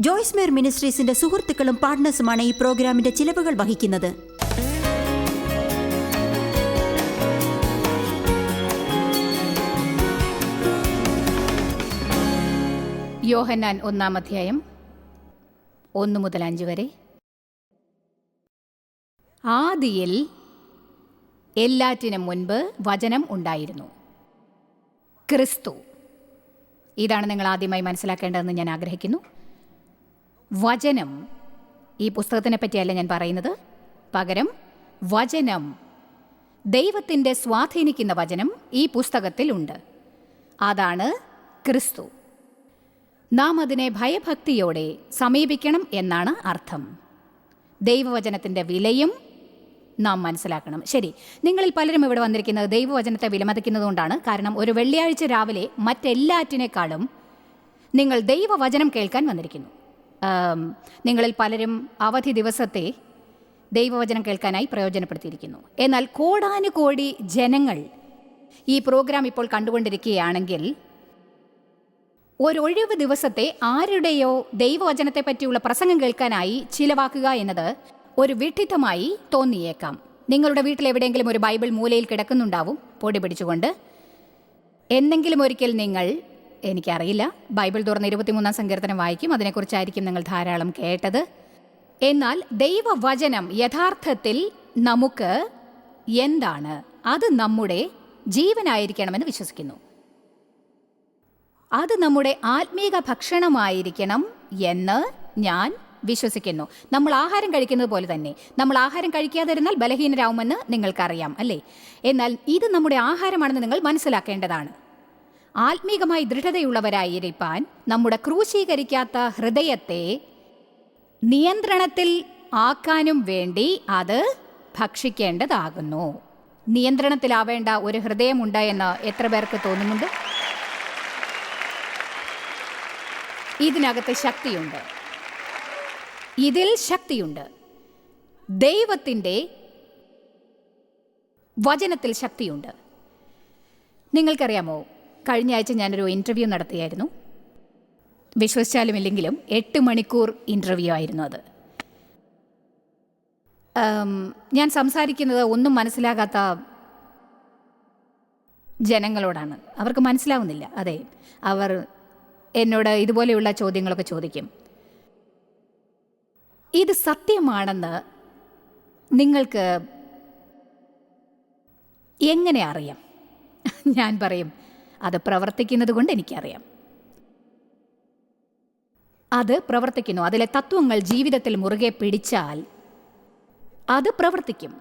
ജോയ്സ് മേർ മിനിസ്ട്രീസിന്റെ സുഹൃത്തുക്കളും പാർട്ട്നേഴ്സുമാണ് ഈ പ്രോഗ്രാമിന്റെ ചിലവുകൾ വഹിക്കുന്നത്. യോഹന്നാൻ ഒന്നാം അധ്യായം ഒന്ന് മുതൽ അഞ്ച് വരെ. ആദിയിൽ എല്ലാറ്റിനും മുൻപ് വചനം ഉണ്ടായിരുന്നു. ക്രിസ്തു. ഇതാണ് നിങ്ങൾ ആദ്യമായി മനസ്സിലാക്കേണ്ടതെന്ന് ഞാൻ ആഗ്രഹിക്കുന്നു. വചനം. ഈ പുസ്തകത്തിനെ പറ്റിയല്ല ഞാൻ പറയുന്നത്. പകരം വചനം. ദൈവത്തിന്റെ സ്വാധീനിക്കുന്ന വചനം ഈ പുസ്തകത്തിലുണ്ട് അതാണ് ക്രിസ്തു. നാം അതിനെ ഭയഭക്തിയോടെ സമീപിക്കണം എന്നാണ് അർത്ഥം. ദൈവവചനത്തിന്റെ വിലയും നാം മനസ്സിലാക്കണം. ശരി നിങ്ങളിൽ പലരും ഇവിടെ വന്നിരിക്കുന്നത് ദൈവവചനത്തെ വിലമതിക്കുന്നതുകൊണ്ടാണ്. കാരണം ഒരു വെള്ളിയാഴ്ച രാവിലെ മറ്റെല്ലാറ്റിനേക്കാളും നിങ്ങൾ ദൈവവചനം കേൾക്കാൻ വന്നിരിക്കുന്നു. നിങ്ങളിൽ പലരും അവധി ദിവസത്തെ ദൈവവചനം കേൾക്കാനായി പ്രയോജനപ്പെടുത്തിയിരിക്കുന്നു. എന്നാൽ കോടാനുകോടി ജനങ്ങൾ ഈ പ്രോഗ്രാം ഇപ്പോൾ കണ്ടുകൊണ്ടിരിക്കുകയാണെങ്കിൽ ഒരൊഴിവ് ദിവസത്തെ ആരുടെയോ ദൈവവചനത്തെ പറ്റിയുള്ള പ്രസംഗം കേൾക്കാനായി ചിലവാക്കുക എന്നത് ഒരു വിഡ്ഢിത്തമായി തോന്നിയേക്കാം. നിങ്ങളുടെ വീട്ടിൽ എവിടെയെങ്കിലും ഒരു ബൈബിൾ മൂലയിൽ കിടക്കുന്നുണ്ടാവും. പൊടി പിടിച്ചുകൊണ്ട് എന്നെങ്കിലും ഒരിക്കൽ നിങ്ങൾ എനിക്കറിയില്ല. ബൈബിൾ തുറന്ന് ഇരുപത്തിമൂന്നാം സങ്കീർത്തനം വായിക്കും. അതിനെക്കുറിച്ചായിരിക്കും നിങ്ങൾ ധാരാളം കേട്ടത്. എന്നാൽ ദൈവവചനം യഥാർത്ഥത്തിൽ നമുക്ക് എന്താണ്? അത് നമ്മുടെ ജീവനായിരിക്കണമെന്ന് വിശ്വസിക്കുന്നു. അത് നമ്മുടെ ആത്മീക ഭക്ഷണമായിരിക്കണം എന്ന് ഞാൻ വിശ്വസിക്കുന്നു. നമ്മൾ ആഹാരം കഴിക്കുന്നത് പോലെ തന്നെ. നമ്മൾ ആഹാരം കഴിക്കാതിരുന്നാൽ ബലഹീനരാകുമെന്ന് നിങ്ങൾക്കറിയാം അല്ലേ? എന്നാൽ ഇത് നമ്മുടെ ആഹാരമാണെന്ന് നിങ്ങൾ മനസ്സിലാക്കേണ്ടതാണ്. ആത്മീകമായി ദൃഢതയുള്ളവരായിരിക്കാൻ നമ്മുടെ ക്രൂശീകരിക്കാത്ത ഹൃദയത്തെ നിയന്ത്രണത്തിൽ ആക്കാനും വേണ്ടി അത് ഭക്ഷിക്കേണ്ടതാകുന്നു. നിയന്ത്രണത്തിലാവേണ്ട ഒരു ഹൃദയമുണ്ട് എന്ന് എത്ര പേർക്ക് തോന്നുന്നുണ്ട്? ഇതിനകത്ത് ശക്തിയുണ്ട്. ഇതിൽ ശക്തിയുണ്ട്. ദൈവത്തിന്റെ വചനത്തിൽ ശക്തിയുണ്ട്. നിങ്ങൾക്കറിയാമോ? കഴിഞ്ഞ ആഴ്ച ഞാനൊരു ഇന്റർവ്യൂ നടത്തിയായിരുന്നു. വിശ്വസിച്ചാലും ഇല്ലെങ്കിലും എട്ട് മണിക്കൂർ ഇന്റർവ്യൂ ആയിരുന്നു അത്. ഞാൻ സംസാരിക്കുന്നത് ഒന്നും മനസ്സിലാകാത്ത ജനങ്ങളോടാണ്. അവർക്ക് മനസ്സിലാവുന്നില്ല. അതെ അവർ എന്നോട് ഇതുപോലെയുള്ള ചോദ്യങ്ങളൊക്കെ ചോദിക്കും. ഇത് സത്യമാണെന്ന് നിങ്ങൾക്ക് എങ്ങനെ അറിയാം? ഞാൻ പറയും അത് പ്രവർത്തിക്കുന്നത് കൊണ്ട് എനിക്കറിയാം. അത് പ്രവർത്തിക്കുന്നു. അതിലെ തത്വങ്ങൾ ജീവിതത്തിൽ മുറുകെ പിടിച്ചാൽ അത് പ്രവർത്തിക്കും.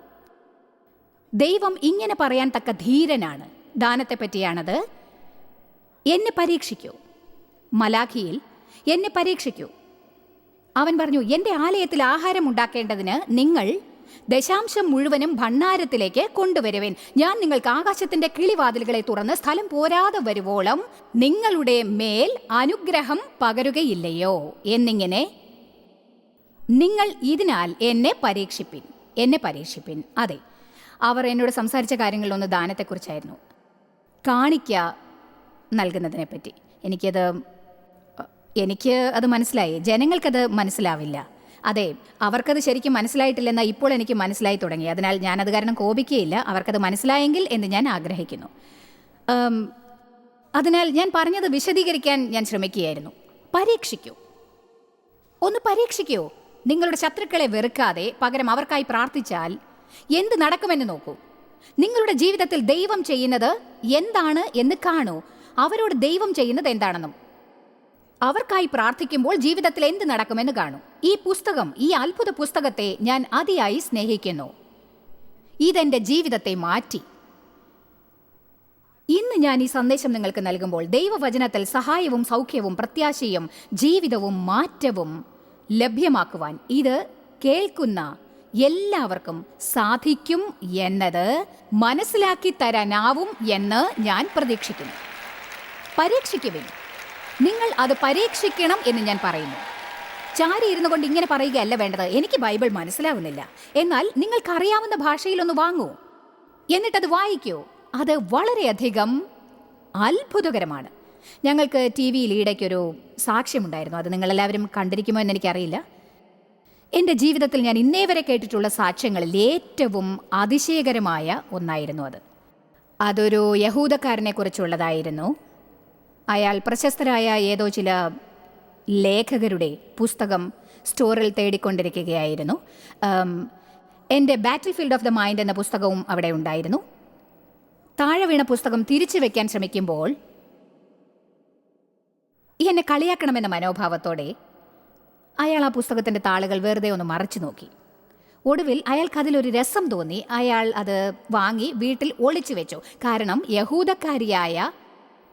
ദൈവം ഇങ്ങനെ പറയാൻ തക്ക ധീരനാണ്. ദാനത്തെ പറ്റിയാണത്. എന്നെ പരീക്ഷിക്കൂ. മലാഖിയിൽ എന്നെ പരീക്ഷിക്കൂ. അവൻ പറഞ്ഞു എന്റെ ആലയത്തിൽ ആഹാരം ഉണ്ടാക്കേണ്ടതിന് നിങ്ങൾ ദശാംശം മുഴുവനും ഭണ്ണാരത്തിലേക്ക് കൊണ്ടുവരുവേൻ. ഞാൻ നിങ്ങൾക്ക് ആകാശത്തിന്റെ കിളിവാതിലുകളെ തുറന്ന് സ്ഥലം പോരാതെ വരുവോളം നിങ്ങളുടെ മേൽ അനുഗ്രഹം പകരുകയില്ലയോ? എന്നിങ്ങനെ നിങ്ങൾ ഇതിനാൽ എന്നെ പരീക്ഷിപ്പിൻ എന്നെ പരീക്ഷിപ്പിൻ. അതെ അവർ എന്നോട് സംസാരിച്ച കാര്യങ്ങളിലൊന്ന് ദാനത്തെക്കുറിച്ചായിരുന്നു. കാണിക്ക നൽകുന്നതിനെപ്പറ്റി. എനിക്കത് എനിക്ക് അത് മനസ്സിലായി. ജനങ്ങൾക്കത് മനസ്സിലാവില്ല. അതെ അവർക്കത് ശരിക്കും മനസ്സിലായിട്ടില്ലെന്ന് ഇപ്പോൾ എനിക്ക് മനസ്സിലായി തുടങ്ങി. അതിനാൽ ഞാനത് കാരണം കോപിക്കുകയില്ല. അവർക്കത് മനസ്സിലായെങ്കിൽ എന്ന് ഞാൻ ആഗ്രഹിക്കുന്നു. അതിനാൽ ഞാൻ പറഞ്ഞത് വിശദീകരിക്കാൻ ഞാൻ ശ്രമിക്കുകയായിരുന്നു. പരീക്ഷിക്കൂ. ഒന്ന് പരീക്ഷിക്കൂ. നിങ്ങളുടെ ശത്രുക്കളെ വെറുക്കാതെ പകരം അവർക്കായി പ്രാർത്ഥിച്ചാൽ എന്ത് നടക്കുമെന്ന് നോക്കൂ. നിങ്ങളുടെ ജീവിതത്തിൽ ദൈവം ചെയ്യുന്നത് എന്താണ് എന്ന് കാണൂ. അവരോട് ദൈവം ചെയ്യുന്നത് എന്താണെന്നും. അവർക്കായി പ്രാർത്ഥിക്കുമ്പോൾ ജീവിതത്തിൽ എന്ത് നടക്കുമെന്ന് കാണും. ഈ പുസ്തകം ഈ അത്ഭുത പുസ്തകത്തെ ഞാൻ അതിയായി സ്നേഹിക്കുന്നു. ഇതെന്റെ ജീവിതത്തെ മാറ്റി. ഇന്ന് ഞാൻ ഈ സന്ദേശം നിങ്ങൾക്ക് നൽകുമ്പോൾ ദൈവവചനത്തിൽ സഹായവും സൗഖ്യവും പ്രത്യാശയും ജീവിതവും മാറ്റവും ലഭ്യമാക്കുവാൻ ഇത് കേൾക്കുന്ന എല്ലാവർക്കും സാധിക്കും എന്നത് മനസ്സിലാക്കി തരാനാവും എന്ന് ഞാൻ പ്രതീക്ഷിക്കുന്നു. പരീക്ഷിക്കുവിൻ. നിങ്ങൾ അത് പരീക്ഷിക്കണം എന്ന് ഞാൻ പറയുന്നു. ചാരി ഇരുന്നു കൊണ്ട് ഇങ്ങനെ പറയുകയല്ല വേണ്ടത്. എനിക്ക് ബൈബിൾ മനസ്സിലാവുന്നില്ല. എന്നാൽ നിങ്ങൾക്കറിയാവുന്ന ഭാഷയിലൊന്ന് വാങ്ങൂ. എന്നിട്ടത് വായിക്കൂ. അത് വളരെയധികം അത്ഭുതകരമാണ്. ഞങ്ങൾക്ക് ടി വിയിൽ ഈടയ്ക്കൊരു സാക്ഷ്യമുണ്ടായിരുന്നു. അത് നിങ്ങളെല്ലാവരും കണ്ടിരിക്കുമോ എന്ന് എനിക്കറിയില്ല. എന്റെ ജീവിതത്തിൽ ഞാൻ ഇന്നേ വരെ കേട്ടിട്ടുള്ള സാക്ഷ്യങ്ങളിൽ ഏറ്റവും അതിശയകരമായ ഒന്നായിരുന്നു അത്. അതൊരു യഹൂദക്കാരനെ കുറിച്ചുള്ളതായിരുന്നു അയാൾ പ്രശസ്തരായ ഏതോ ചില ലേഖകരുടെ പുസ്തകം സ്റ്റോറിൽ തേടിക്കൊണ്ടിരിക്കുകയായിരുന്നു. എന്റെ battlefield of the mind എന്ന പുസ്തകവും അവിടെ ഉണ്ടായിരുന്നു. താഴെ വീണ പുസ്തകം തിരിച്ചു വയ്ക്കാൻ ശ്രമിക്കുമ്പോൾ എന്നെ കളിയാക്കണമെന്ന മനോഭാവത്തോടെ അയാൾ ആ പുസ്തകത്തിന്റെ താളുകൾ വെറുതെ ഒന്ന് മറച്ചു നോക്കി. ഒടുവിൽ അയാൾക്ക് അതിലൊരു രസം തോന്നി. അയാൾ അത് വാങ്ങി വീട്ടിൽ ഒളിച്ചു വെച്ചു. കാരണം യഹൂദക്കാരിയായ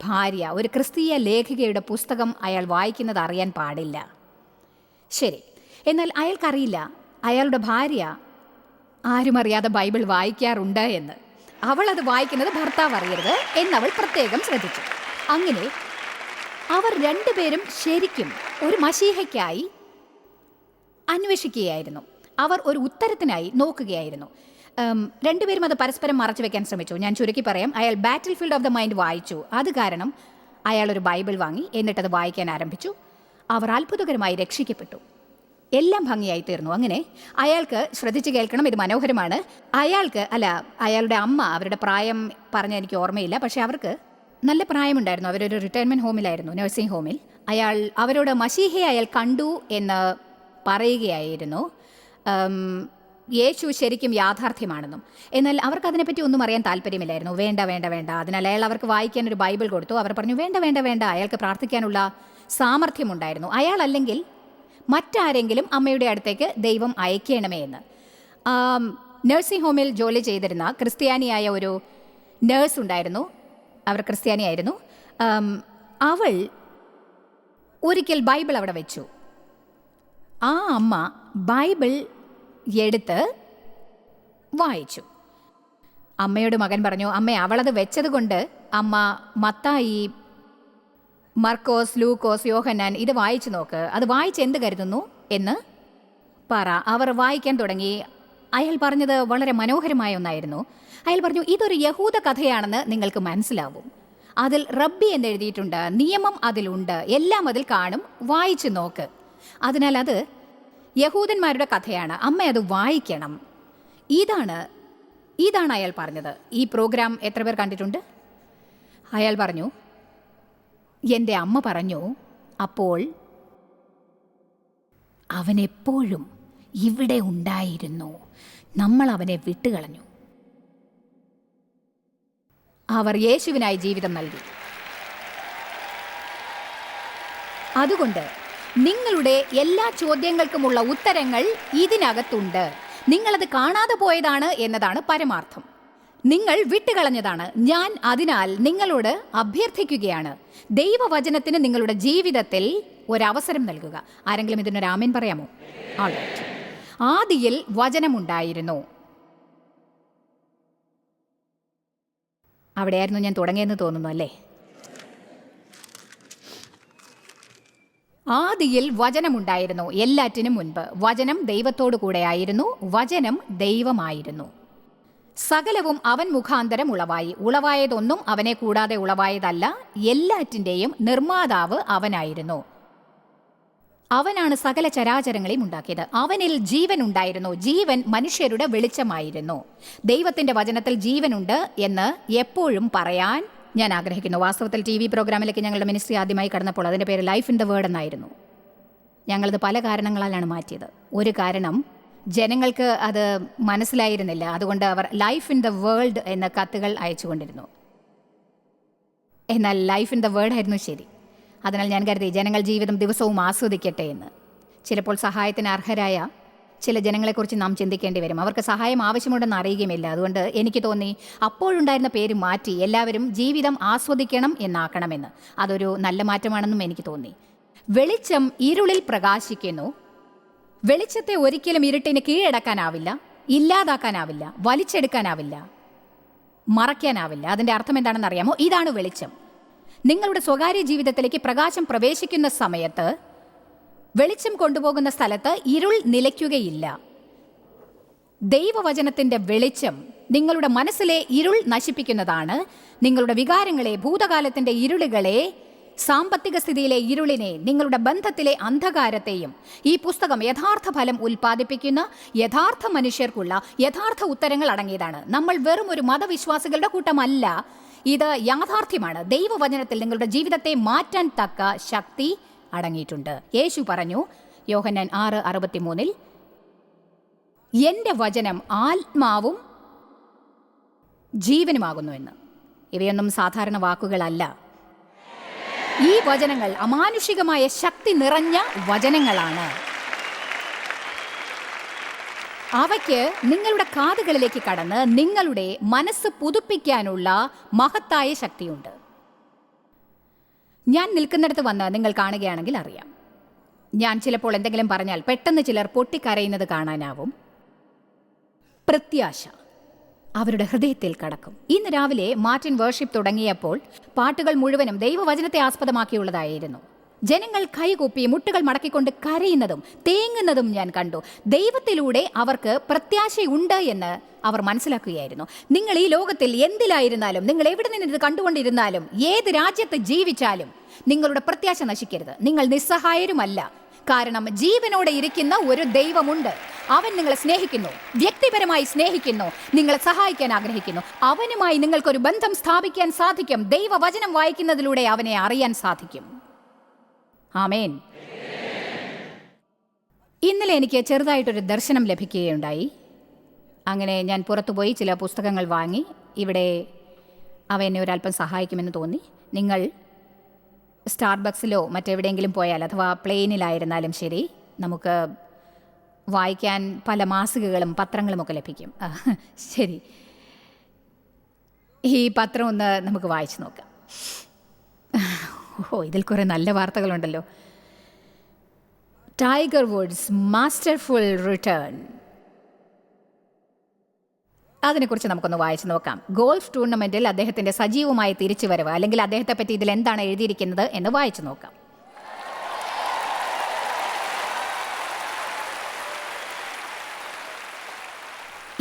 ഭാര്യ ഒരു ക്രിസ്തീയ ലേഖികയുടെ പുസ്തകം അയാൾ വായിക്കുന്നത് അറിയാൻ പാടില്ല. ശരി എന്നാൽ അയാൾക്കറിയില്ല അയാളുടെ ഭാര്യ ആരും അറിയാതെ ബൈബിൾ വായിക്കാറുണ്ട് എന്ന്. അവൾ അത് വായിക്കുന്നത് ഭർത്താവ് അറിയരുത് എന്നവൾ പ്രത്യേകം ശ്രദ്ധിച്ചു. അങ്ങനെ അവർ രണ്ടുപേരും ശരിക്കും ഒരു മഷീഹയ്ക്കായി അന്വേഷിക്കുകയായിരുന്നു. അവർ ഒരു ഉത്തരത്തിനായി നോക്കുകയായിരുന്നു. രണ്ടുപേരും അത് പരസ്പരം മറച്ചു വെക്കാൻ ശ്രമിച്ചു. ഞാൻ ചുരുക്കി പറയാം അയാൾ battlefield of the mind വായിച്ചു. അത് കാരണം അയാൾ ഒരു ബൈബിൾ വാങ്ങി എന്നിട്ടത് വായിക്കാൻ ആരംഭിച്ചു. അവർ അത്ഭുതകരമായി രക്ഷിക്കപ്പെട്ടു. എല്ലാം ഭംഗിയായി തീർന്നു. അങ്ങനെ അയാൾക്ക് ശ്രദ്ധിച്ചു കേൾക്കണം ഇത് മനോഹരമാണ്. അയാൾക്ക് അല്ല അയാളുടെ അമ്മ അവരുടെ പ്രായം പറഞ്ഞ എനിക്ക് ഓർമ്മയില്ല പക്ഷെ അവർക്ക് നല്ല പ്രായമുണ്ടായിരുന്നു. അവരൊരു റിട്ടയർമെന്റ് ഹോമിലായിരുന്നു നഴ്സിംഗ് ഹോമിൽ അയാൾ അവരോട് മഷീഹയെ അയാൾ കണ്ടു എന്ന് പറയുകയായിരുന്നു. യേശു ശരിക്കും യാഥാർത്ഥ്യമാണെന്നും. എന്നാൽ അവർക്ക് അതിനെപ്പറ്റി ഒന്നും അറിയാൻ താല്പര്യമില്ലായിരുന്നു. വേണ്ട വേണ്ട വേണ്ട. അതിനാൽ അയാൾ അവർക്ക് വായിക്കാൻ ഒരു ബൈബിൾ കൊടുത്തു. അവർ പറഞ്ഞു വേണ്ട വേണ്ട വേണ്ട. അയാൾക്ക് പ്രാർത്ഥിക്കാനുള്ള സാമർഥ്യമുണ്ടായിരുന്നു. അയാൾ അല്ലെങ്കിൽ മറ്റാരെങ്കിലും അമ്മയുടെ അടുത്തേക്ക് ദൈവം അയക്കണമേ എന്ന്. നഴ്സിംഗ് ഹോമിൽ ജോലി ചെയ്തിരുന്ന ക്രിസ്ത്യാനിയായ ഒരു നേഴ്സ് ഉണ്ടായിരുന്നു. അവർ ക്രിസ്ത്യാനിയായിരുന്നു. അവൾ ഒരിക്കൽ ബൈബിൾ അവിടെ വെച്ചു. ആ അമ്മ ബൈബിൾ എടുത്ത് വായിച്ചു. അമ്മയോട് മകൻ പറഞ്ഞു അമ്മ അവളത് വെച്ചത് കൊണ്ട് അമ്മ മത്തായി മർക്കോസ് ലൂക്കോസ് യോഹന്നാൻ ഇത് വായിച്ചു നോക്ക്. അത് വായിച്ച് എന്ത് കരുതുന്നു? എന്ന് പറ. അവർ വായിക്കാൻ തുടങ്ങി. അയാൾ പറഞ്ഞത് വളരെ മനോഹരമായ ഒന്നായിരുന്നു. അയാൾ പറഞ്ഞു ഇതൊരു യഹൂദ കഥയാണെന്ന് നിങ്ങൾക്ക് മനസ്സിലാവും. അതിൽ റബ്ബി എന്ന് എഴുതിയിട്ടുണ്ട് നിയമം അതിലുണ്ട്. എല്ലാം അതിൽ കാണും. വായിച്ചു നോക്ക്. അതിനാൽ അത് യഹൂദന്മാരുടെ കഥയാണ്. അമ്മ അത് വായിക്കണം. ഇതാണ് ഇതാണ് അയാൾ പറഞ്ഞത്. ഈ പ്രോഗ്രാം എത്ര പേർ കണ്ടിട്ടുണ്ട്? അയാൾ പറഞ്ഞു എന്റെ അമ്മ പറഞ്ഞു അപ്പോൾ അവനെപ്പോഴും ഇവിടെ ഉണ്ടായിരുന്നു. നമ്മൾ അവനെ വിട്ടുകളഞ്ഞു. അവർ യേശുവിനായി ജീവിതം നൽകി. അതുകൊണ്ട് നിങ്ങളുടെ എല്ലാ ചോദ്യങ്ങൾക്കുമുള്ള ഉത്തരങ്ങൾ ഇതിനകത്തുണ്ട്. നിങ്ങളത് കാണാതെ പോയതാണ് എന്നതാണ് പരമാർത്ഥം. നിങ്ങൾ വിട്ടുകളഞ്ഞതാണ്. ഞാൻ അതിനാൽ നിങ്ങളോട് അഭ്യർത്ഥിക്കുകയാണ്. ദൈവവചനത്തിന് നിങ്ങളുടെ ജീവിതത്തിൽ ഒരവസരം നൽകുക. ആരെങ്കിലും ഇതിനൊരു ആമേൻ പറയാമോ. ആദിയിൽ വചനമുണ്ടായിരുന്നു. അവിടെയായിരുന്നു ഞാൻ തുടങ്ങിയെന്ന് തോന്നുന്നു അല്ലേ? ആദിയിൽ വചനമുണ്ടായിരുന്നു എല്ലാറ്റിനും മുൻപ്. വചനം ദൈവത്തോടു കൂടെയായിരുന്നു വചനം ദൈവമായിരുന്നു. സകലവും അവൻ മുഖാന്തരം ഉളവായി ഉളവായതൊന്നും അവനെ കൂടാതെ ഉളവായതല്ല എല്ലാറ്റിന്റെയും നിർമ്മാതാവ് അവനായിരുന്നു. അവനാണ് സകല ചരാചരങ്ങളെയും ഉണ്ടാക്കിയത്. അവനിൽ ജീവൻ ഉണ്ടായിരുന്നു ജീവൻ മനുഷ്യരുടെ വെളിച്ചമായിരുന്നു. ദൈവത്തിന്റെ വചനത്തിൽ ജീവനുണ്ട് എന്ന് എപ്പോഴും പറയാൻ ഞാൻ ആഗ്രഹിക്കുന്നു. വാസ്തവത്തിൽ ടി വി പ്രോഗ്രാമിലേക്ക് ഞങ്ങളുടെ മിനിസ്ട്രി ആദ്യമായി കടന്നപ്പോൾ അതിന്റെ പേര് ലൈഫ് ഇൻ ദ വേർഡ് എന്നായിരുന്നു. ഞങ്ങളത് പല കാരണങ്ങളാലാണ് മാറ്റിയത്. ഒരു കാരണം ജനങ്ങൾക്ക് അത് മനസ്സിലായിരുന്നില്ല. അതുകൊണ്ട് അവർ ലൈഫ് ഇൻ ദ വേൾഡ് എന്ന കത്തുകൾ അയച്ചുകൊണ്ടിരുന്നു എന്നാൽ ലൈഫ് ഇൻ ദ വേൾഡ് ആയിരുന്നു ശരി. അതിനാൽ ഞാൻ കരുതി ജനങ്ങൾ ജീവിതം ദിവസവും ആസ്വദിക്കട്ടെ എന്ന്. ചിലപ്പോൾ സഹായത്തിന് അർഹരായ ചില ജനങ്ങളെക്കുറിച്ച് നാം ചിന്തിക്കേണ്ടി വരും. അവർക്ക് സഹായം ആവശ്യമുണ്ടെന്ന് അറിയുകയുമില്ല. അതുകൊണ്ട് എനിക്ക് തോന്നി അപ്പോഴുണ്ടായിരുന്ന പേര് മാറ്റി എല്ലാവരും ജീവിതം ആസ്വദിക്കണം എന്നാക്കണമെന്ന്. അതൊരു നല്ല മാറ്റമാണെന്നും എനിക്ക് തോന്നി. വെളിച്ചം ഇരുളിൽ പ്രകാശിക്കുന്നു. വെളിച്ചത്തെ ഒരിക്കലും ഇരുട്ടിന് കീഴടക്കാനാവില്ല ഇല്ലാതാക്കാനാവില്ല വലിച്ചെടുക്കാനാവില്ല മറയ്ക്കാനാവില്ല. അതിന്റെ അർത്ഥം എന്താണെന്ന് അറിയാമോ ഇതാണ് വെളിച്ചം. നിങ്ങളുടെ സ്വകാര്യ ജീവിതത്തിലേക്ക് പ്രകാശം പ്രവേശിക്കുന്ന സമയത്ത് വെളിച്ചം കൊണ്ടുപോകുന്ന സ്ഥലത്ത് ഇരുൾ നിലയ്ക്കുകയില്ല. ദൈവവചനത്തിന്റെ വെളിച്ചം നിങ്ങളുടെ മനസ്സിലെ ഇരുൾ നശിപ്പിക്കുന്നതാണ്. നിങ്ങളുടെ വികാരങ്ങളെ ഭൂതകാലത്തിന്റെ ഇരുളുകളെ സാമ്പത്തിക സ്ഥിതിയിലെ ഇരുളിനെ നിങ്ങളുടെ ബന്ധത്തിലെ അന്ധകാരത്തെയും ഈ പുസ്തകം യഥാർത്ഥ ഫലം ഉൽപ്പാദിപ്പിക്കുന്ന യഥാർത്ഥ മനുഷ്യർക്കുള്ള യഥാർത്ഥ ഉത്തരങ്ങൾ അടങ്ങിയതാണ്. നമ്മൾ വെറും ഒരു മതവിശ്വാസികളുടെ കൂട്ടമല്ല. ഇത് യാഥാർത്ഥ്യമാണ്. ദൈവവചനത്തിൽ നിങ്ങളുടെ ജീവിതത്തെ മാറ്റാൻ തക്ക ശക്തി അടങ്ങിയിട്ടുണ്ട്. യേശു പറഞ്ഞു യോഹന്നാൻ ആറ് അറുപത്തിമൂന്നിൽ എന്റെ വചനം ആത്മാവും ജീവനുമാകുന്നു എന്ന് ഇവയൊന്നും സാധാരണ വാക്കുകളല്ല. ഈ വചനങ്ങൾ അമാനുഷികമായ ശക്തി നിറഞ്ഞ വചനങ്ങളാണ്. അവയ്ക്ക് നിങ്ങളുടെ കാതുകളിലേക്ക് കടന്ന് നിങ്ങളുടെ മനസ്സ് പുതുപ്പിക്കാനുള്ള മഹത്തായ ശക്തിയുണ്ട്. ഞാൻ നിൽക്കുന്നിടത്ത് വന്ന് നിങ്ങൾ കാണുകയാണെങ്കിൽ അറിയാം. ഞാൻ ചിലപ്പോൾ എന്തെങ്കിലും പറഞ്ഞാൽ പെട്ടെന്ന് ചിലർ പൊട്ടിക്കരയുന്നത് കാണാനാവും. പ്രത്യാശ. അവരുടെ ഹൃദയത്തിൽ കടക്കും. ഇന്ന് രാവിലെ മാർട്ടിൻ വേർഷിപ്പ് തുടങ്ങിയപ്പോൾ പാട്ടുകൾ മുഴുവനും ദൈവവചനത്തെ ആസ്പദമാക്കിയുള്ളതായിരുന്നു. ജനങ്ങൾ കൈകൂപ്പി മുട്ടുകൾ മടക്കിക്കൊണ്ട് കരയുന്നതും തേങ്ങുന്നതും ഞാൻ കണ്ടു. ദൈവത്തിലൂടെ അവർക്ക് പ്രത്യാശയുണ്ട് എന്ന് അവർ മനസ്സിലാക്കുകയായിരുന്നു. നിങ്ങൾ ഈ ലോകത്തിൽ എന്തിലായിരുന്നാലും നിങ്ങൾ എവിടെ നിന്ന് ഇത് കണ്ടുകൊണ്ടിരുന്നാലും ഏത് രാജ്യത്ത് ജീവിച്ചാലും നിങ്ങളുടെ പ്രത്യാശ നശിക്കരുത്. നിങ്ങൾ നിസ്സഹായരുമല്ല. കാരണം ജീവനോടെ ഇരിക്കുന്ന ഒരു ദൈവമുണ്ട്. അവൻ നിങ്ങളെ സ്നേഹിക്കുന്നു. വ്യക്തിപരമായി സ്നേഹിക്കുന്നു. നിങ്ങളെ സഹായിക്കാൻ ആഗ്രഹിക്കുന്നു. അവനുമായി നിങ്ങൾക്കൊരു ബന്ധം സ്ഥാപിക്കാൻ സാധിക്കും. ദൈവവചനം വായിക്കുന്നതിലൂടെ അവനെ അറിയാൻ സാധിക്കും. ആമേൻ. ഇന്നലെ എനിക്ക് ചെറുതായിട്ടൊരു ദർശനം ലഭിക്കുകയുണ്ടായി. അങ്ങനെ ഞാൻ പുറത്തുപോയി ചില പുസ്തകങ്ങൾ വാങ്ങി. ഇവിടെ അവ എന്നെ ഒരല്പം സഹായിക്കുമെന്ന് തോന്നി. നിങ്ങൾ സ്റ്റാർബക്സിലോ മറ്റെവിടെയെങ്കിലും പോയാൽ അഥവാ പ്ലെയിനിലായിരുന്നാലും ശരി നമുക്ക് വായിക്കാൻ പല മാസികകളും പത്രങ്ങളുമൊക്കെ ലഭിക്കും. ശരി. ഈ പത്രം ഒന്ന് നമുക്ക് വായിച്ചു നോക്കാം. ഓ ഇതിൽ കുറേ നല്ല വാർത്തകളുണ്ടല്ലോ. ടൈഗർ വുഡ്സ് മാസ്റ്റർഫുൾ റിട്ടേൺ അതിനെക്കുറിച്ച് നമുക്കൊന്ന് വായിച്ചു നോക്കാം. ഗോൾഫ് ടൂർണമെന്റിൽ അദ്ദേഹത്തിന്റെ സജീവമായ തിരിച്ചുവരവ് അല്ലെങ്കിൽ അദ്ദേഹത്തെ പറ്റി ഇതിൽ എന്താണ് എഴുതിയിരിക്കുന്നത് എന്ന് വായിച്ചു നോക്കാം.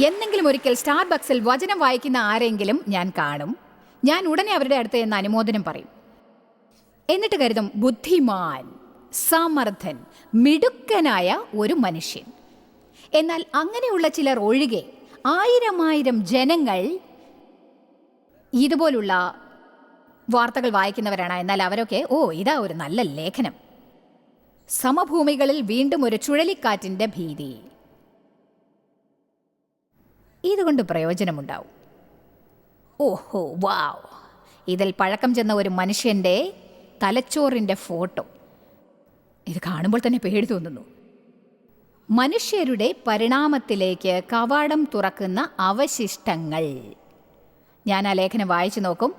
എന്നെങ്കിലും ഒരിക്കൽ സ്റ്റാർബക്സിൽ വചനം വായിക്കുന്ന ആരെങ്കിലും ഞാൻ കാണും. ഞാൻ ഉടനെ അവരുടെ അടുത്ത് എന്ന് അനുമോദനം പറയും. എന്നിട്ട് കരുതും ബുദ്ധിമാൻ സമർത്ഥൻ മിടുക്കനായ ഒരു മനുഷ്യൻ. എന്നാൽ അങ്ങനെയുള്ള ചിലർ ഒഴികെ ആയിരം ആയിരം ജനങ്ങൾ ഇതുപോലുള്ള വാർത്തകൾ വായിക്കുന്നവരാണ്. എന്നാൽ അവരൊക്കെ ഓ ഇതാ ഒരു നല്ല ലേഖനം. സമഭൂമികളിൽ വീണ്ടും ഒരു ചുഴലിക്കാറ്റിന്റെ ഭീതി. ഇതുകൊണ്ട് പ്രയോജനമുണ്ടാവും. ഓഹോ വാവ്. ഇതിൽ പഴക്കം ചെന്ന ഒരു മനുഷ്യന്റെ തലച്ചോറിന്റെ ഫോട്ടോ. ഇത് കാണുമ്പോൾ തന്നെ പേടി തോന്നുന്നു. മനുഷ്യരുടെ പരിണാമത്തിലേക്ക് കവാടം തുറക്കുന്ന അവശിഷ്ടങ്ങൾ. ഞാൻ ആ ലേഖനം വായിച്ചു നോക്കും.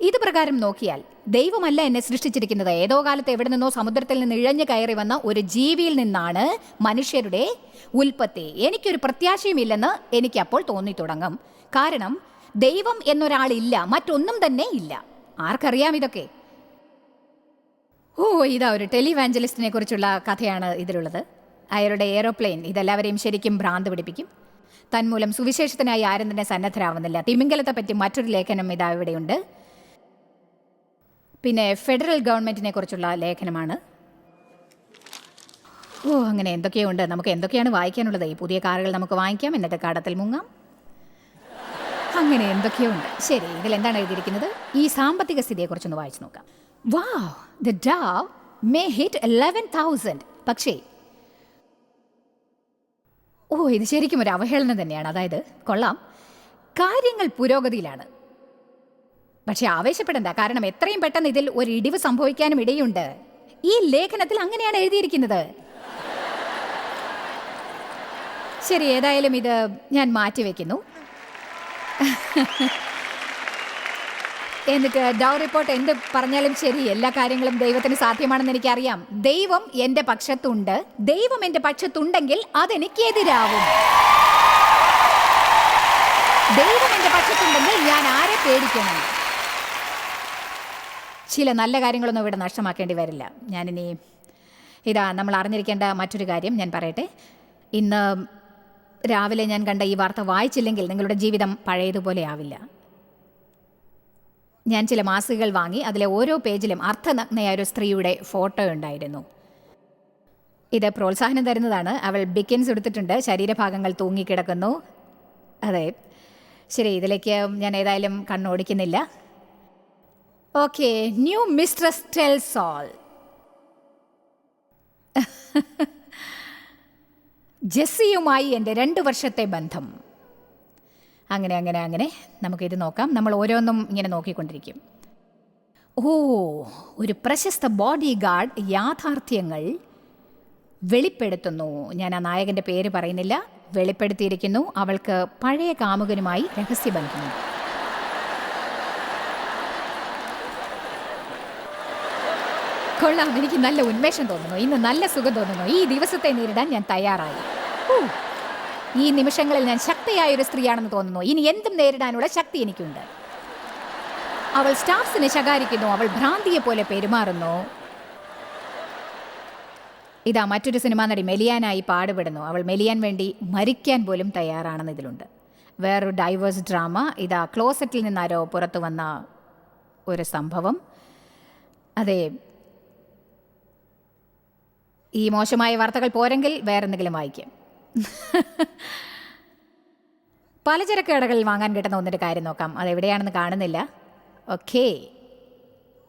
ഇത് പ്രകാരം നോക്കിയാൽ ദൈവമല്ല എന്നെ സൃഷ്ടിച്ചിരിക്കുന്നത്. ഏതോ കാലത്ത് എവിടെ നിന്നോ സമുദ്രത്തിൽ നിന്ന് ഇഴഞ്ഞു കയറി വന്ന ഒരു ജീവിയിൽ നിന്നാണ് മനുഷ്യരുടെ ഉൽപ്പത്തി. എനിക്കൊരു പ്രത്യാശയുമില്ലെന്ന് എനിക്കപ്പോൾ തോന്നി തുടങ്ങും കാരണം ദൈവം എന്നൊരാളില്ല മറ്റൊന്നും തന്നെ ഇല്ല. ആർക്കറിയാം ഇതൊക്കെ? ഓ ഇതാ ഒരു ടെലിവാഞ്ചലിസ്റ്റിനെ കുറിച്ചുള്ള കഥയാണ് ഇതിലുള്ളത്. അയാളുടെ എയ്റോപ്ലെയിൻ ഇതെല്ലാവരെയും ശരിക്കും ഭ്രാന്ത് പിടിപ്പിക്കും. തന്മൂലം സുവിശേഷത്തിനായി ആരും തന്നെ സന്നദ്ധരാവുന്നില്ല. തിമിംഗലത്തെ പറ്റി മറ്റൊരു ലേഖനം ഇതാ ഇവിടെയുണ്ട്. പിന്നെ ഫെഡറൽ ഗവൺമെന്റിനെ കുറിച്ചുള്ള ലേഖനമാണ്. ഓ അങ്ങനെ എന്തൊക്കെയോ ഉണ്ട് നമുക്ക് എന്തൊക്കെയാണ് വായിക്കാനുള്ളത്? ഈ പുതിയ കാറുകൾ നമുക്ക് വാങ്ങിക്കാം എന്നിട്ട് കടത്തിൽ മുങ്ങാം. അങ്ങനെ എന്തൊക്കെയോ ഉണ്ട് ശരി ഇതിൽ എന്താണ് എഴുതിയിരിക്കുന്നത്? ഈ സാമ്പത്തിക സ്ഥിതിയെക്കുറിച്ചൊന്ന് വായിച്ചു നോക്കാം. വാ the Dow may hit eleven thousand പക്ഷേ ഓ ഇത് ശരിക്കും ഒരു അവഹേളനം തന്നെയാണ്. അതായത് കൊള്ളാം. കാര്യങ്ങൾ പുരോഗതിയിലാണ്. പക്ഷെ ആവേശപ്പെടണ്ട. കാരണം എത്രയും പെട്ടെന്ന് ഇതിൽ ഒരു ഇടിവ് സംഭവിക്കാനും ഇടയുണ്ട്. ഈ ലേഖനത്തിൽ അങ്ങനെയാണ് എഴുതിയിരിക്കുന്നത്. ശരി ഏതായാലും ഇത് ഞാൻ മാറ്റിവെക്കുന്നു. എന്നിട്ട് ഡൗ റിപ്പോർട്ട് എന്ത് പറഞ്ഞാലും ശരി എല്ലാ കാര്യങ്ങളും ദൈവത്തിന് സാധ്യമാണെന്ന് എനിക്കറിയാം. ദൈവം എന്റെ പക്ഷത്തുണ്ട്. ദൈവം എന്റെ പക്ഷത്തുണ്ടെങ്കിൽ അതെനിക്കെതിരാവും. ദൈവം എന്റെ പക്ഷത്തുണ്ടെങ്കിൽ ഞാൻ ആരെ പേടിക്കണം? ചില നല്ല കാര്യങ്ങളൊന്നും ഇവിടെ നഷ്ടമാക്കേണ്ടി വരില്ല. ഞാനിനി ഇതാ നമ്മൾ അറിഞ്ഞിരിക്കേണ്ട മറ്റൊരു കാര്യം ഞാൻ പറയട്ടെ. ഇന്ന് രാവിലെ ഞാൻ കണ്ട ഈ വാർത്ത വായിച്ചില്ലെങ്കിൽ നിങ്ങളുടെ ജീവിതം പഴയതുപോലെ ആവില്ല. ഞാൻ ചില മാസികകൾ വാങ്ങി അതിലെ ഓരോ പേജിലും അർത്ഥനഗ്നയായ ഒരു സ്ത്രീയുടെ ഫോട്ടോ ഉണ്ടായിരുന്നു. ഇത് പ്രോത്സാഹനം തരുന്നതാണ്. അവൾ ബിക്കിൻസ് എടുത്തിട്ടുണ്ട്. ശരീരഭാഗങ്ങൾ തൂങ്ങിക്കിടക്കുന്നു. അതെ. ശരി ഇതിലേക്ക് ഞാൻ ഏതായാലും കണ്ണോടിക്കുന്നില്ല. Okay new mistress tells all. ജെസ്സിയുമായി എന്റെ രണ്ട് വർഷത്തെ ബന്ധം. അങ്ങനെ അങ്ങനെ അങ്ങനെ നമുക്കിത് നോക്കാം. നമ്മൾ ഓരോന്നും ഇങ്ങനെ നോക്കിക്കൊണ്ടിരിക്കും. ഓ ഒരു പ്രശസ്ത ബോഡി ഗാർഡ് യാഥാർത്ഥ്യങ്ങൾ വെളിപ്പെടുത്തുന്നു. ഞാൻ ആ നായകന്റെ പേര് പറയുന്നില്ല. വെളിപ്പെടുത്തിയിരിക്കുന്നു. അവൾക്ക് പഴയ കാമുകനുമായി രഹസ്യബന്ധം. കൊള്ളാം. എനിക്ക് നല്ല ഉന്മേഷം തോന്നുന്നു. ഇന്ന് നല്ല സുഖം തോന്നുന്നു. ഈ ദിവസത്തെ നേരിടാൻ ഞാൻ തയ്യാറായി. ഹൂ. ഈ നിമിഷങ്ങളിൽ ഞാൻ ശക്തിയായ ഒരു സ്ത്രീയാണെന്ന് തോന്നുന്നു. ഇനി എന്തും നേരിടാനുള്ള ശക്തി എനിക്കുണ്ട്. അവൾ സ്റ്റാഫ്സിനെ ശകാരിക്കുന്നു. അവൾ ഭ്രാന്തിയെ പോലെ പെരുമാറുന്നു. ഇതാ മറ്റൊരു സിനിമാ നടി മെലിയാനായി പാടുപെടുന്നു. അവൾ മെലിയാൻ വേണ്ടി മരിക്കാൻ പോലും തയ്യാറാണെന്ന് ഇതിലുണ്ട്. വേറൊരു ഡൈവേഴ്സ് ഡ്രാമ. ഇതാ ക്ലോസറ്റിൽ നിന്നാരോ പുറത്തു വന്ന ഒരു സംഭവം. അതെ. ഈ മോശമായ വാർത്തകൾ പോരെങ്കിൽ വേറെന്തെങ്കിലും വായിക്കും. പലചരക്ക് കടകളിൽ വാങ്ങാൻ കിട്ടുന്ന ഒന്നിന്റെ കാര്യം നോക്കാം. അതെവിടെയാണെന്ന് കാണുന്നില്ല. ഓക്കേ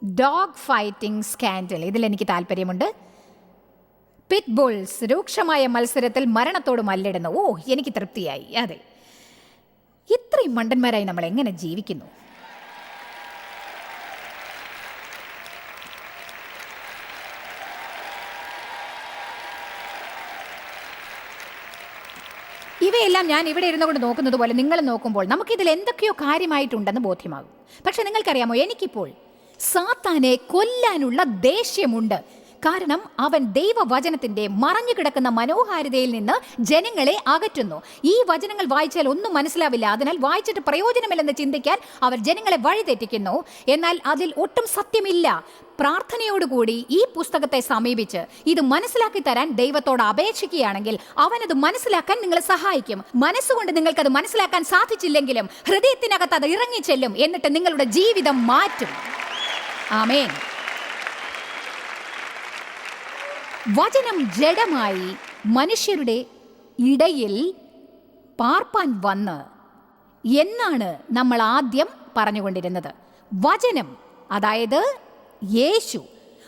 ഡോഗ് ഫൈറ്റിംഗ് സ്കാൻഡൽ ഇതിൽ എനിക്ക് താല്പര്യമുണ്ട്. പിറ്റ് ബുൾസ് രൂക്ഷമായ മത്സരത്തിൽ മരണത്തോട് മല്ലിടുന്നു. ഓ എനിക്ക് തൃപ്തിയായി. അതെ. ഇത്രയും മണ്ടന്മാരായി നമ്മൾ എങ്ങനെ ജീവിക്കുന്നു? ഇവയെല്ലാം ഞാൻ ഇവിടെ ഇരുന്നു കൊണ്ട് നോക്കുന്നത് പോലെ നിങ്ങൾ നോക്കുമ്പോൾ നമുക്കിതിൽ എന്തൊക്കെയോ കാര്യമായിട്ടുണ്ടെന്ന് ബോധ്യമാകും. പക്ഷെ നിങ്ങൾക്കറിയാമോ? എനിക്കിപ്പോൾ സാത്താനെ കൊല്ലാനുള്ള ദേഷ്യമുണ്ട്. കാരണം അവൻ ദൈവവചനത്തിന്റെ മറഞ്ഞു കിടക്കുന്ന മനോഹാരിതയിൽ നിന്ന് ജനങ്ങളെ അകറ്റുന്നു. ഈ വചനങ്ങൾ വായിച്ചാൽ ഒന്നും മനസ്സിലാവില്ല. അതിനാൽ വായിച്ചിട്ട് പ്രയോജനമില്ലെന്ന് ചിന്തിക്കാൻ അവർ ജനങ്ങളെ വഴിതെറ്റിക്കുന്നു. എന്നാൽ അതിൽ ഒട്ടും സത്യമില്ല. പ്രാർത്ഥനയോടുകൂടി ഈ പുസ്തകത്തെ സമീപിച്ച് ഇത് മനസ്സിലാക്കി തരാൻ ദൈവത്തോട് അപേക്ഷിക്കുകയാണെങ്കിൽ അവനത് മനസ്സിലാക്കാൻ നിങ്ങളെ സഹായിക്കും. മനസ്സുകൊണ്ട് നിങ്ങൾക്കത് മനസ്സിലാക്കാൻ സാധിച്ചില്ലെങ്കിലും ഹൃദയത്തിനകത്ത് അത് ഇറങ്ങിച്ചെല്ലും. എന്നിട്ട് നിങ്ങളുടെ ജീവിതം മാറ്റും. ആമേൻ. വചനം ജഡമായി മനുഷ്യരുടെ ഇടയിൽ പാർപ്പാൻ വന്ന് എന്നാണ് നമ്മൾ ആദ്യം പറഞ്ഞുകൊണ്ടിരുന്നത്. വചനം അതായത് യേശു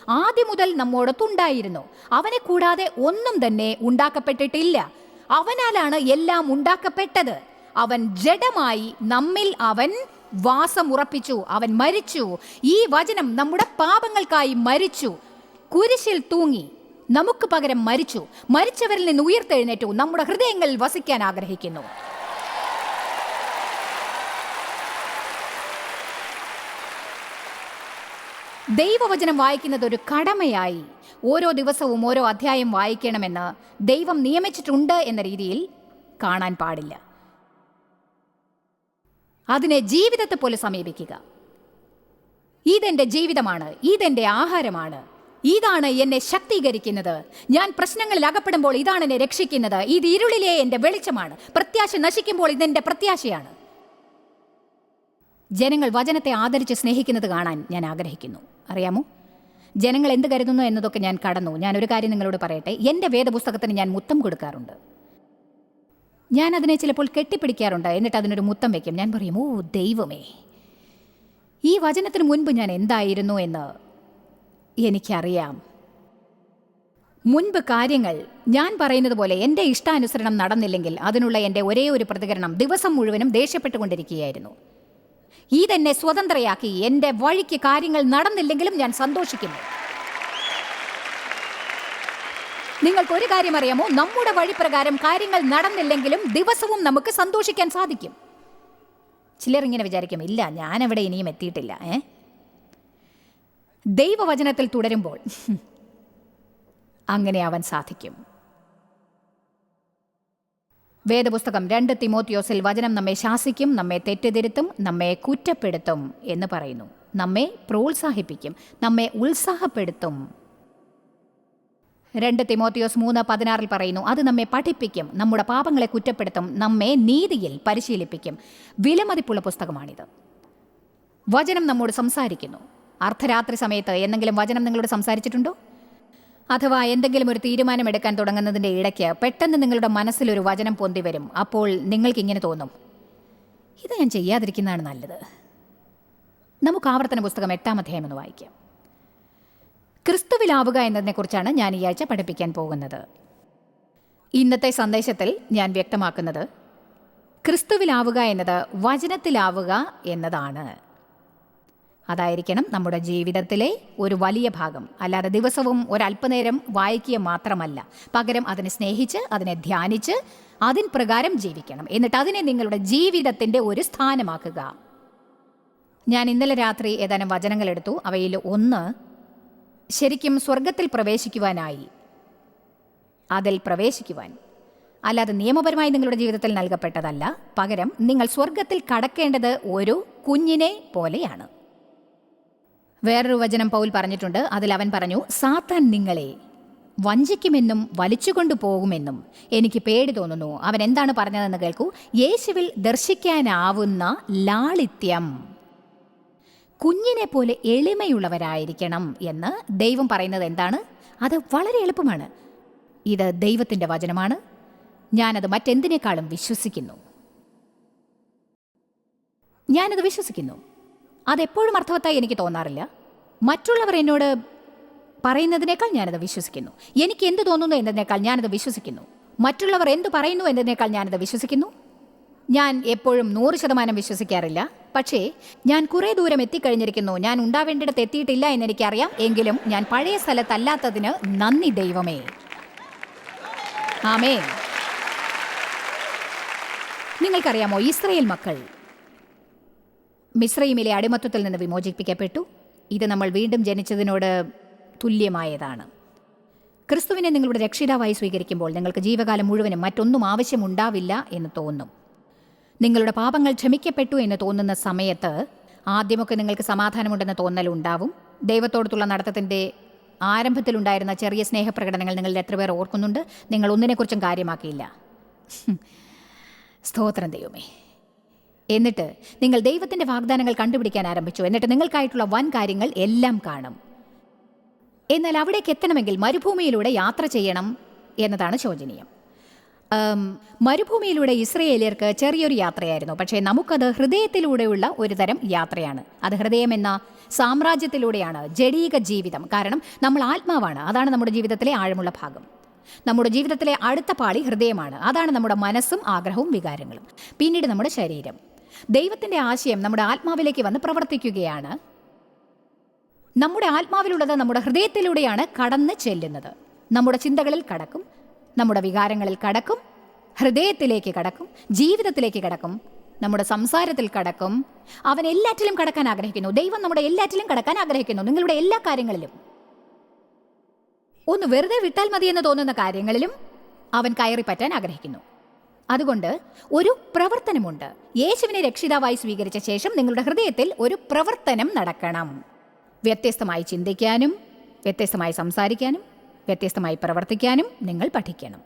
ആദ്യം മുതൽ നമ്മോടൊത്തുണ്ടായിരുന്നു. അവനെ കൂടാതെ ഒന്നും തന്നെ ഉണ്ടാക്കപ്പെട്ടിട്ടില്ല. അവനാലാണ് എല്ലാം ഉണ്ടാക്കപ്പെട്ടത്. അവൻ ജഡമായി നമ്മിൽ അവൻ വാസം ഉറപ്പിച്ചു അവൻ മരിച്ചു. ഈ വചനം നമ്മുടെ പാപങ്ങൾക്കായി മരിച്ചു. കുരിശിൽ തൂങ്ങി നമുക്ക് പകരം മരിച്ചു. മരിച്ചവരിൽ നിന്ന് ഉയർത്തെഴുന്നേറ്റു. നമ്മുടെ ഹൃദയങ്ങളിൽ വസിക്കാൻ ആഗ്രഹിക്കുന്നു. ദൈവവചനം വായിക്കുന്നത് ഒരു കടമയായി. ഓരോ ദിവസവും ഓരോ അധ്യായം വായിക്കണമെന്ന് ദൈവം നിയമിച്ചിട്ടുണ്ട് എന്ന രീതിയിൽ കാണാൻ പാടില്ല. അതിനെ ജീവിതത്തെ പോലെ സമീപിക്കുക. ഇതെന്റെ ജീവിതമാണ്. ഇതെന്റെ ആഹാരമാണ്. ഇതാണ് എന്നെ ശക്തീകരിക്കുന്നത്. ഞാൻ പ്രശ്നങ്ങളിൽ അകപ്പെടുമ്പോൾ ഇതാണ് എന്നെ രക്ഷിക്കുന്നത്. ഇത് ഇരുളിലെ എന്റെ വെളിച്ചമാണ്. പ്രത്യാശ നശിക്കുമ്പോൾ ഇതെന്റെ പ്രത്യാശയാണ്. ജനങ്ങൾ വചനത്തെ ആദരിച്ച് സ്നേഹിക്കുന്നത് കാണാൻ ഞാൻ ആഗ്രഹിക്കുന്നു. അറിയാമോ? ജനങ്ങൾ എന്ത് കരുതുന്നു എന്നതൊക്കെ ഞാൻ കടന്നു. ഞാൻ ഒരു കാര്യം നിങ്ങളോട് പറയട്ടെ. എന്റെ വേദപുസ്തകത്തിന് ഞാൻ മുത്തം കൊടുക്കാറുണ്ട്. ഞാൻ അതിനെ ചിലപ്പോൾ കെട്ടിപ്പിടിക്കാറുണ്ട്. എന്നിട്ട് അതിനൊരു മുത്തം വയ്ക്കും ഞാൻ പറയും ഓ ദൈവമേ ഈ വചനത്തിന് മുൻപ് ഞാൻ എന്തായിരുന്നു? എന്ന് എനിക്കറിയാം. മുൻപ് കാര്യങ്ങൾ ഞാൻ പറയുന്നത് പോലെ എന്റെ ഇഷ്ടാനുസരണം നടന്നില്ലെങ്കിൽ അതിനുള്ള എന്റെ ഒരേ ഒരു പ്രതികരണം ദിവസം മുഴുവനും ദേഷ്യപ്പെട്ടുകൊണ്ടിരിക്കുകയായിരുന്നു. ഈ തന്നെ സ്വതന്ത്രയാക്കി എന്റെ വഴിക്ക് കാര്യങ്ങൾ നടന്നില്ലെങ്കിലും ഞാൻ സന്തോഷിക്കുന്നു. നിങ്ങൾക്ക് ഒരു കാര്യം അറിയാമോ? നമ്മുടെ വഴിപ്രകാരം കാര്യങ്ങൾ നടന്നില്ലെങ്കിലും ദിവസവും നമുക്ക് സന്തോഷിക്കാൻ സാധിക്കും. ചിലർ ഇങ്ങനെ വിചാരിക്കും ഇല്ല ഞാനവിടെ ഇനിയും എത്തിയിട്ടില്ല. ഏ? ദൈവവചനത്തിൽ തുടരുമ്പോൾ അങ്ങനെ അവൻ സാധിക്കും. വേദപുസ്തകം രണ്ട് തിമോത്തിയോസിൽ വചനം നമ്മെ ശാസിക്കും നമ്മെ തെറ്റിതിരുത്തും നമ്മെ കുറ്റപ്പെടുത്തും എന്ന് പറയുന്നു. നമ്മെ പ്രോത്സാഹിപ്പിക്കും നമ്മെ ഉത്സാഹപ്പെടുത്തും. രണ്ട് തിമോത്തിയോസ് മൂന്ന് പതിനാറിൽ പറയുന്നു അത് നമ്മെ പഠിപ്പിക്കും നമ്മുടെ പാപങ്ങളെ കുറ്റപ്പെടുത്തും നമ്മെ നീതിയിൽ പരിശീലിപ്പിക്കും. വിലമതിപ്പുള്ള പുസ്തകമാണിത്. വചനം നമ്മോട് സംസാരിക്കുന്നു. അർദ്ധരാത്രി സമയത്ത് എന്തെങ്കിലും വചനം നിങ്ങളോട് സംസാരിച്ചിട്ടുണ്ടോ? അഥവാ എന്തെങ്കിലും ഒരു തീരുമാനമെടുക്കാൻ തുടങ്ങുന്നതിന്റെ ഇടയ്ക്ക് പെട്ടെന്ന് നിങ്ങളുടെ മനസ്സിലൊരു വചനം പൊന്തി വരും. അപ്പോൾ നിങ്ങൾക്ക് ഇങ്ങനെ തോന്നും ഇത് ഞാൻ ചെയ്യാതിരിക്കുന്നതാണ് നല്ലത്. നമുക്ക് ആവർത്തന പുസ്തകം എട്ടാം അധ്യായം എന്ന് വായിക്കാം. ക്രിസ്തുവിലാവുക എന്നതിനെക്കുറിച്ചാണ് ഞാൻ ഈ ആഴ്ച പഠിപ്പിക്കാൻ പോകുന്നത്. ഇന്നത്തെ സന്ദേശത്തിൽ ഞാൻ വ്യക്തമാക്കുന്നത് ക്രിസ്തുവിലാവുക എന്നത് വചനത്തിലാവുക എന്നതാണ്. അതായിരിക്കണം നമ്മുടെ ജീവിതത്തിലെ ഒരു വലിയ ഭാഗം. അല്ലാതെ ദിവസവും ഒരല്പനേരം വായിക്കുക മാത്രമല്ല. പകരം അതിനെ സ്നേഹിച്ച് അതിനെ ധ്യാനിച്ച് അതിൻ പ്രകാരം ജീവിക്കണം. എന്നിട്ട് അതിനെ നിങ്ങളുടെ ജീവിതത്തിന്റെ ഒരു സ്ഥാനമാക്കുക. ഞാൻ ഇന്നലെ രാത്രി ഏതാനും വചനങ്ങൾ എടുത്തു. അവയിൽ ഒന്ന് ശരിക്കും സ്വർഗത്തിൽ പ്രവേശിക്കുവാനായി. അതിൽ പ്രവേശിക്കുവാൻ. അല്ലാതെ നിയമപരമായി നിങ്ങളുടെ ജീവിതത്തിൽ നൽകപ്പെട്ടതല്ല. പകരം നിങ്ങൾ സ്വർഗത്തിൽ കടക്കേണ്ടത് ഒരു കുഞ്ഞിനെ പോലെയാണ്. വേറൊരു വചനം പൗൽ പറഞ്ഞിട്ടുണ്ട്. അതിൽ അവൻ പറഞ്ഞു സാത്താൻ നിങ്ങളെ വഞ്ചിക്കുമെന്നും വലിച്ചുകൊണ്ടു പോകുമെന്നും എനിക്ക് പേടി തോന്നുന്നു. അവൻ എന്താണ് പറഞ്ഞതെന്ന് കേൾക്കൂ. യേശുവിൽ ദർശിക്കാനാവുന്ന ലാളിത്യം കുഞ്ഞിനെ പോലെ എളിമയുള്ളവരായിരിക്കണം എന്ന് ദൈവം പറയുന്നത് എന്താണ്? അത് വളരെ എളുപ്പമാണ്. ഇത് ദൈവത്തിന്റെ വചനമാണ്. ഞാനത് മറ്റെന്തിനേക്കാളും വിശ്വസിക്കുന്നു. ഞാനത് വിശ്വസിക്കുന്നു. അതെപ്പോഴും അർത്ഥവത്തായി എനിക്ക് തോന്നാറില്ല. മറ്റുള്ളവർ എന്നോട് പറയുന്നതിനേക്കാൾ ഞാനത് വിശ്വസിക്കുന്നു. എനിക്ക് എന്ത് തോന്നുന്നു എന്നതിനേക്കാൾ ഞാനത് വിശ്വസിക്കുന്നു. മറ്റുള്ളവർ എന്ത് പറയുന്നു എന്നതിനേക്കാൾ ഞാനത് വിശ്വസിക്കുന്നു. ഞാൻ എപ്പോഴും നൂറ് ശതമാനം വിശ്വസിക്കാറില്ല. പക്ഷേ ഞാൻ കുറേ ദൂരം എത്തിക്കഴിഞ്ഞിരിക്കുന്നു. ഞാൻ ഉണ്ടാവേണ്ടിടത്ത് എത്തിയിട്ടില്ല എന്നെനിക്കറിയാം. എങ്കിലും ഞാൻ പഴയ സ്ഥലത്തല്ലാത്തതിന് നന്ദി ദൈവമേ. ആമേ നിങ്ങൾക്കറിയാമോ ഇസ്രയേൽ മക്കൾ മിശ്രയിമിലെ അടിമത്വത്തിൽ നിന്ന് വിമോചിപ്പിക്കപ്പെട്ടു. ഇത് നമ്മൾ വീണ്ടും ജനിച്ചതിനോട് തുല്യമായതാണ്. ക്രിസ്തുവിനെ നിങ്ങളുടെ രക്ഷിതാവായി സ്വീകരിക്കുമ്പോൾ നിങ്ങൾക്ക് ജീവകാലം മുഴുവനും മറ്റൊന്നും ആവശ്യമുണ്ടാവില്ല എന്ന് തോന്നും. നിങ്ങളുടെ പാപങ്ങൾ ക്ഷമിക്കപ്പെട്ടു എന്ന് തോന്നുന്ന സമയത്ത് ആദ്യമൊക്കെ നിങ്ങൾക്ക് സമാധാനമുണ്ടെന്ന് തോന്നലുണ്ടാവും ദൈവത്തോടത്തുള്ള നടത്തത്തിന്റെ ആരംഭത്തിലുണ്ടായിരുന്ന ചെറിയ സ്നേഹപ്രകടനങ്ങൾ നിങ്ങളിൽ എത്ര പേർ ഓർക്കുന്നുണ്ട്? നിങ്ങൾ ഒന്നിനെക്കുറിച്ചും കാര്യമാക്കിയില്ല. സ്തോത്രം ദൈവമേ. എന്നിട്ട് നിങ്ങൾ ദൈവത്തിന്റെ വാഗ്ദാനങ്ങൾ കണ്ടുപിടിക്കാൻ ആരംഭിച്ചു. എന്നിട്ട് നിങ്ങൾക്കായിട്ടുള്ള വൻ കാര്യങ്ങൾ എല്ലാം കാണും. എന്നാൽ അവിടേക്ക് എത്തണമെങ്കിൽ മരുഭൂമിയിലൂടെ യാത്ര ചെയ്യണം എന്നതാണ് ശോചനീയം. മരുഭൂമിയിലൂടെ ഇസ്രയേലിയർക്ക് ചെറിയൊരു യാത്രയായിരുന്നു. പക്ഷേ നമുക്കത് ഹൃദയത്തിലൂടെയുള്ള ഒരു തരം യാത്രയാണ്. അത് ഹൃദയം എന്ന സാമ്രാജ്യത്തിലൂടെയാണ് ജഡീക ജീവിതം. കാരണം നമ്മൾ ആത്മാവാണ്. അതാണ് നമ്മുടെ ജീവിതത്തിലെ ആഴമുള്ള ഭാഗം. നമ്മുടെ ജീവിതത്തിലെ അടുത്ത പാളി ഹൃദയമാണ്. അതാണ് നമ്മുടെ മനസ്സും ആഗ്രഹവും വികാരങ്ങളും. പിന്നീട് നമ്മുടെ ശരീരം. ദൈവത്തിന്റെ ആശയം നമ്മുടെ ആത്മാവിലേക്ക് വന്ന് പ്രവർത്തിക്കുകയാണ്. നമ്മുടെ ആത്മാവിലുള്ളത് നമ്മുടെ ഹൃദയത്തിലൂടെയാണ് കടന്ന് ചെല്ലുന്നത്. നമ്മുടെ ചിന്തകളിൽ കടക്കും നമ്മുടെ വികാരങ്ങളിൽ കടക്കും ഹൃദയത്തിലേക്ക് കടക്കും ജീവിതത്തിലേക്ക് കടക്കും നമ്മുടെ സംസാരത്തിൽ കടക്കും. അവൻ എല്ലാറ്റിലും കടക്കാൻ ആഗ്രഹിക്കുന്നു. ദൈവം നമ്മുടെ എല്ലാറ്റിലും കടക്കാൻ ആഗ്രഹിക്കുന്നു. നിങ്ങളുടെ എല്ലാ കാര്യങ്ങളിലും. ഒന്ന് വെറുതെ വിട്ടാൽ മതി എന്ന് തോന്നുന്ന കാര്യങ്ങളിലും അവൻ കയറി പറ്റാൻ ആഗ്രഹിക്കുന്നു. അതുകൊണ്ട് ഒരു പ്രവർത്തനമുണ്ട്. യേശുവിനെ രക്ഷിതാവായി സ്വീകരിച്ച ശേഷം നിങ്ങളുടെ ഹൃദയത്തിൽ ഒരു പ്രവർത്തനം നടക്കണം. വ്യത്യസ്തമായി ചിന്തിക്കാനും വ്യത്യസ്തമായി സംസാരിക്കാനും വ്യത്യസ്തമായി പ്രവർത്തിക്കാനും നിങ്ങൾ പഠിക്കണം.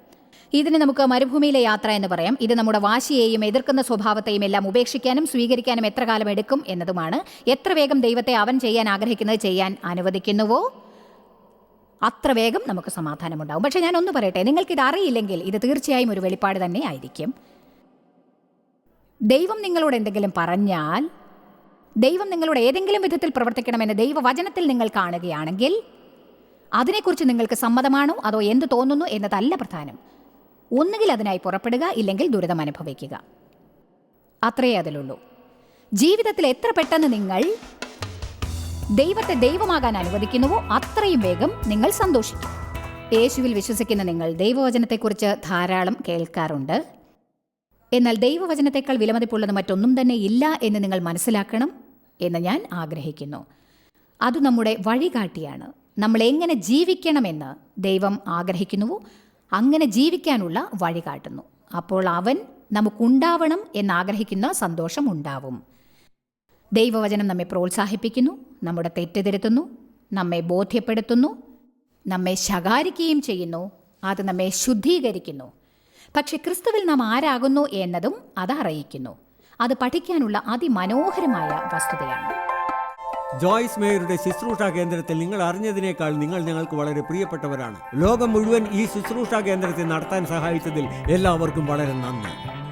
ഇതിന് നമുക്ക് മരുഭൂമിയിലെ യാത്ര എന്ന് പറയാം. ഇത് നമ്മുടെ വാശിയെയും എതിർക്കുന്ന സ്വഭാവത്തെയും എല്ലാം ഉപേക്ഷിക്കാനും സ്വീകരിക്കാനും എത്ര കാലം എടുക്കും എന്നതുമാണ് എത്ര വേഗം ദൈവത്തെ അവൻ ചെയ്യാൻ ആഗ്രഹിക്കുന്നത് ചെയ്യാൻ അനുവദിക്കുന്നുവോ? അത്ര വേഗം നമുക്ക് സമാധാനമുണ്ടാകും പക്ഷേ ഞാൻ ഒന്ന് പറയട്ടെ ഇത് അറിയില്ലെങ്കിൽ ഇത് തീർച്ചയായും ഒരു വെളിപ്പാട് തന്നെ ആയിരിക്കും. ദൈവം നിങ്ങളോട് എന്തെങ്കിലും പറഞ്ഞാൽ ദൈവം നിങ്ങളോട് ഏതെങ്കിലും വിധത്തിൽ പ്രവർത്തിക്കണമെന്ന് ദൈവവചനത്തിൽ നിങ്ങൾ കാണുകയാണെങ്കിൽ അതിനെക്കുറിച്ച് നിങ്ങൾക്ക് സമ്മതമാണോ അതോ എന്ത് തോന്നുന്നു എന്നതല്ല പ്രധാനം. ഒന്നുകിൽ അതിനായി പുറപ്പെടുക ഇല്ലെങ്കിൽ ദുരിതം അനുഭവിക്കുക. അത്രയേ അതിലുള്ളൂ. ജീവിതത്തിൽ എത്ര പെട്ടെന്ന് നിങ്ങൾ ദൈവത്തെ ദൈവമാകാൻ അനുവദിക്കുന്നുവോ അത്രയും വേഗം നിങ്ങൾ സന്തോഷിക്കും. യേശുവിൽ വിശ്വസിക്കുന്ന നിങ്ങൾ ദൈവവചനത്തെക്കുറിച്ച് ധാരാളം കേൾക്കാറുണ്ട്. എന്നാൽ ദൈവവചനത്തെക്കാൾ വിലമതിപ്പുള്ളത് മറ്റൊന്നും തന്നെ ഇല്ല എന്ന് നിങ്ങൾ മനസ്സിലാക്കണം എന്ന് ഞാൻ ആഗ്രഹിക്കുന്നു. അത് നമ്മുടെ വഴികാട്ടിയാണ്. നമ്മൾ എങ്ങനെ ജീവിക്കണമെന്ന് ദൈവം ആഗ്രഹിക്കുന്നുവോ അങ്ങനെ ജീവിക്കാനുള്ള വഴി കാട്ടുന്നു അപ്പോൾ അവൻ നമുക്കുണ്ടാവണം എന്നാഗ്രഹിക്കുന്ന സന്തോഷം ഉണ്ടാവും. ദൈവവചനം നമ്മെ പ്രോത്സാഹിപ്പിക്കുന്നു നമ്മുടെ തെറ്റ് തിരുത്തുന്നു നമ്മെ ബോധ്യപ്പെടുത്തുന്നു നമ്മെ ശകാരിക്കുകയും ചെയ്യുന്നു അത് നമ്മെ ശുദ്ധീകരിക്കുന്നു. പക്ഷെ ക്രിസ്തുവിൽ നാം ആരാകുന്നു എന്നതും അത് അറിയിക്കുന്നു. അത് പഠിക്കാനുള്ള അതിമനോഹരമായ വസ്തുതയാണ്. ജോയ്സ് മേയറുടെ ശുശ്രൂഷ കേന്ദ്രത്തിൽ നിങ്ങൾ അറിഞ്ഞതിനേക്കാൾ നിങ്ങൾ ഞങ്ങൾക്ക് വളരെ പ്രിയപ്പെട്ടവരാണ്. ലോകം മുഴുവൻ ഈ ശുശ്രൂഷ കേന്ദ്രത്തെ നടത്താൻ സഹായിച്ചതിൽ എല്ലാവർക്കും വളരെ നന്ദി.